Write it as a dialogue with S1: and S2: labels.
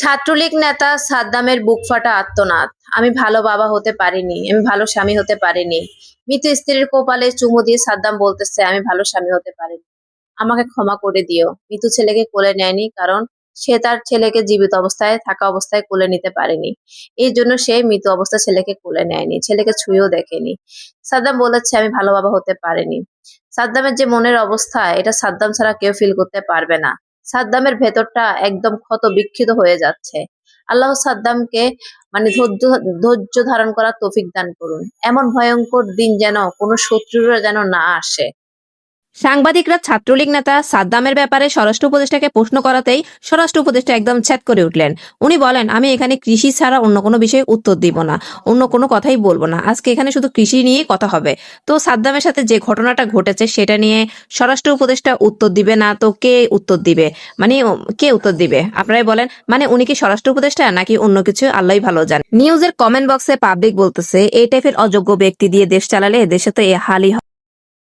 S1: ছাত্রলীগ নেতা সাদ্দামের বুক ফাটা আত্মনাদ। আমি ভালো বাবা হতে পারিনি, আমি ভালো স্বামী হতে পারিনি। মৃত স্ত্রীর কোপালে চুমু দিয়ে সাদ্দাম বলতেছে, আমি ভালো স্বামী হতে পারিনি। আমাকে ক্ষমা করে দিও। মৃত ছেলেকে কোলে নেয়নি কারণ সে তার ছেলেকে জীবিত অবস্থায়, থাকা অবস্থায় কোলে নিতে পারেনি। এই জন্য সে মৃত অবস্থায় ছেলেকে কোলে নেয়নি, ছেলেকে ছুঁয়েও দেখেনি। সাদ্দাম বলেছে, আমি ভালো বাবা হতে পারিনি। সাদ্দামের যে মনের অবস্থা, এটা সাদ্দাম ছাড়া কেউ ফিল করতে পারবে না। সাদ্দামের ভেতরটা একদম ক্ষত বিক্ষিত হয়ে যাচ্ছে। আল্লাহ সাদ্দামকে মানে ধৈর্য ধৈর্য ধারণ করার তৌফিক দান করুন। এমন ভয়ঙ্কর দিন যেন কোনো শত্রুরা যেন না আসে।
S2: সাংবাদিকরা, ছাত্রলীগ নেতা সাদ্দামের ব্যাপারে স্বরাষ্ট্র উপদেষ্টাকে প্রশ্ন করাতেই স্বরাষ্ট্র উপদেষ্টা একদম ছ্যাত করে উঠলেন। উনি বলেন, আমি এখানে কৃষি ছাড়া অন্য কোনো বিষয়ে উত্তর দিব না, অন্য কোনো কথাই বলব না। আজকে এখানে শুধু কৃষি নিয়েই কথা হবে। তো সাদ্দামের সাথে যে ঘটনাটা ঘটেছে, সেটা নিয়ে স্বরাষ্ট্র উপদেষ্টা উত্তর দিবে না, তো কে উত্তর দিবে? মানে কে উত্তর দিবে? আপনারাই বলেন। মানে উনি কি স্বরাষ্ট্র উপদেষ্টা, নাকি অন্য কিছু? আল্লাহ ভালো জানে। নিউজের কমেন্ট বক্সে পাবলিক বলতেছে, এই টাইপের অযোগ্য ব্যক্তি দিয়ে দেশ চালালে দেশে তো এ হালই